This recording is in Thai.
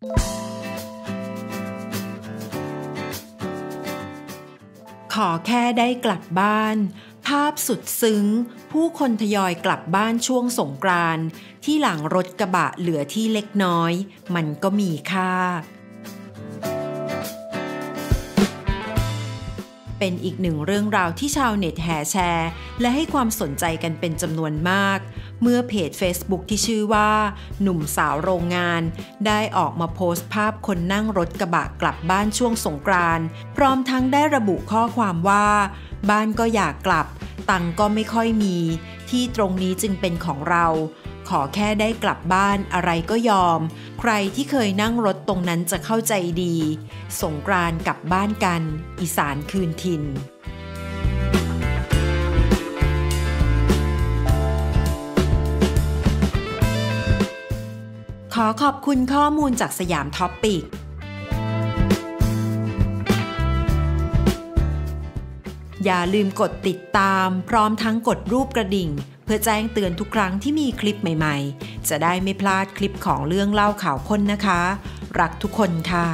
ขอแค่ได้กลับบ้าน ภาพสุดซึ้ง ผู้คนทยอยกลับบ้านช่วงสงกรานที่หลังรถกระบะเหลือที่เล็กน้อย มันก็มีค่า เป็นอีกหนึ่งเรื่องราวที่ชาวเน็ตแห่แชร์ และให้ความสนใจกันเป็นจำนวนมาก เมื่อเพจ Facebook ที่ชื่อว่า หนุ่มสาวโรงงาน ได้ออกมาโพสต์ภาพคนนั่งรถกระบะกลับบ้านช่วงสงกรานต์พร้อมทั้งได้ระบุข้อความว่า บ้านก็อยากกลับ ตังก็ไม่ค่อยมี ที่ตรงนี้จึงเป็นของเรา ขอแค่ได้กลับบ้านอะไรก็ยอม ใครที่เคยนั่งรถตรงนั้นจะเข้าใจดี สงกรานต์กลับบ้านกัน อีสานคืนถิ่นขอขอบคุณข้อมูลจากสยามท็อปปิกอย่าลืมกดติดตามพร้อมทั้งกดรูปกระดิ่ง พื่อแจ้งเตือนทุกครั้งที่มีคลิปใหม่ ๆ จะได้ไม่พลาดคลิปของเรื่องเล่าข่าวค้นนะคะ รักทุกคนค่ะ